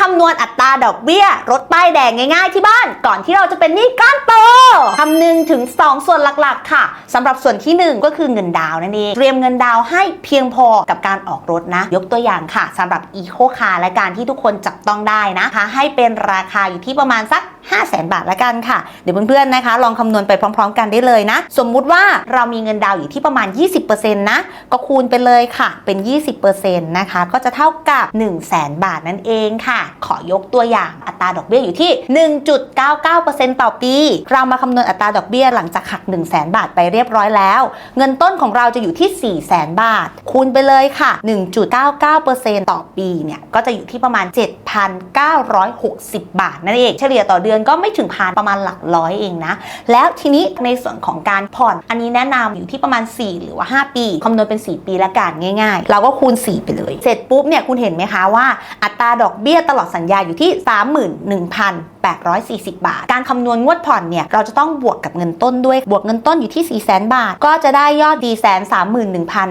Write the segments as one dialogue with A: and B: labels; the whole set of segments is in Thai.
A: คำนวณอัตราดอกเบี้ย รถป้ายแดงง่ายๆที่บ้าน ก่อนที่เราจะเป็นหนี้ก้อนโตคำนึงถึง 2 ส่วนหลักๆ ค่ะสำหรับส่วนที่ 1 ก็คือเงินดาวน์นั่นเองเตรียมเงินดาวน์ให้เพียงพอกับการออกรถนะ ยกตัวอย่างค่ะสำหรับอีโคคาร์และการที่ทุกคนจับต้องได้นะคะให้เป็นราคาอยู่ที่ประมาณสัก 5 0 0แสนบาทละกันค่ะ เดี๋ยวเพื่อนๆนะคะ ลองคำนวณไปพร้อม ๆ กันได้เลยนะ สมมุติว่าเรามีเงินดาวน์อยู่ที่ประมาณ 20%นะ ก็คูณไปเลยค่ะ เป็น 20%นะคะ ก็จะเท่ากับ 1 0 0 0 0แสนบาทนั่นเองค่ะ ขอยกตัวอย่างอัตราดอกเบี้ยอยู่ที่ 1.99%ต่อปี เรามาคำนวณอัตราดอกเบี้ยหลังจากหัก 1 0 0 0 0แสนบาทไปเรียบร้อยแล้ว เงินต้นของเราจะอยู่ที่ 4 0 0แสนบาท คูณไปเลยค่ะ 1.99%ต่อปีเนี่ย ก็จะอยู่ที่ประมาณ7,960 บาทนั่นเองเฉลี่ยต่อเดือนก็ไม่ถึงพันประมาณหลักร้อยเองนะ แล้วทีนี้ในส่วนของการผ่อน อันนี้แนะนำอยู่ที่ประมาณ 4 หรือว่า 5 ปีคำนวณเป็น 4 ปีละกันง่าย ๆ เราก็คูณ 4 ไปเลย เสร็จปุ๊บเนี่ยคุณเห็นไหมคะว่า อัตราดอกเบี้ยตลอดสัญญาอยู่ที่840 บาท การคำนวณงวดผ่อนเนี่ย เราจะต้องบวกกับเงินต้นด้วย บวกเงินต้นอยู่ที่ 400,000 บาท ก็จะได้ยอดดีแสน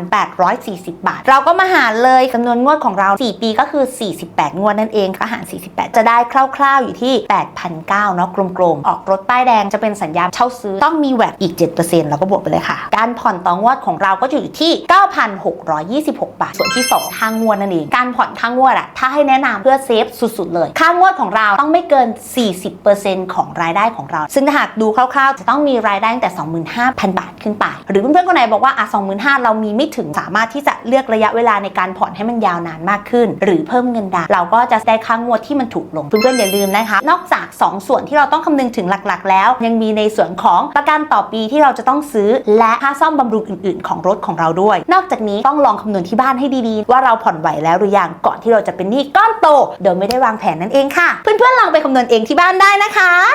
A: 31,840บาท เราก็มาหารเลยจำนวนงวดของเรา 4 ปีก็คือ 48 งวดนั่นเองก็หาร 48 จะได้คร่าวๆอยู่ที่ 8,900เนาะกลมๆ ออกรถป้ายแดงจะเป็นสัญญาเช่าซื้อต้องมีแวดอีก7%เราก็บวกไปเลยค่ะ การผ่อนต่องวดของเราก็อยู่ที่ 9,626 บาท ส่วนที่ 2 ค่างวดนั่นเอง การผ่อนค่างวดอะถ้าให้แนะนำเพื่อเซฟสุดๆเลย ค่างวดของเราต้องไม่เกิน40%ของรายได้ของเรา ซึ่งถ้าหากดูคร่าวๆ จะต้องมีรายได้ตั้งแต่ 25,000 บาทขึ้นไป หรือเพื่อนๆคนไหนบอกว่าอะ25,000เรามีไม่ถึงสามารถที่จะเลือกระยะเวลาในการผ่อนให้มันยาวนานมากขึ้น หรือเพิ่มเงินดาวเราก็จะได้ค่างวดที่มันถูกลงเพื่อนๆอย่าลืมนะคะ นอกจาก 2 ส่วนที่เราต้องคำนึงถึงหลักๆ แล้ว ยังมีในส่วนของประกันต่อปีที่เราจะต้องซื้อ และค่าซ่อมบำรุงอื่น ๆ ของรถของเราด้วย นอกจากนี้ต้องลองคำนวณที่บ้านให้ดีๆ ว่าเราผ่อนไหวแล้วหรือยังก่อนที่เราจะเป็นหนี้ก้อนโต โดยไม่ได้วางแผนนั่นเองค่ะ เพื่อนๆลองไปคำนวณเองที่บ้านได้นะคะ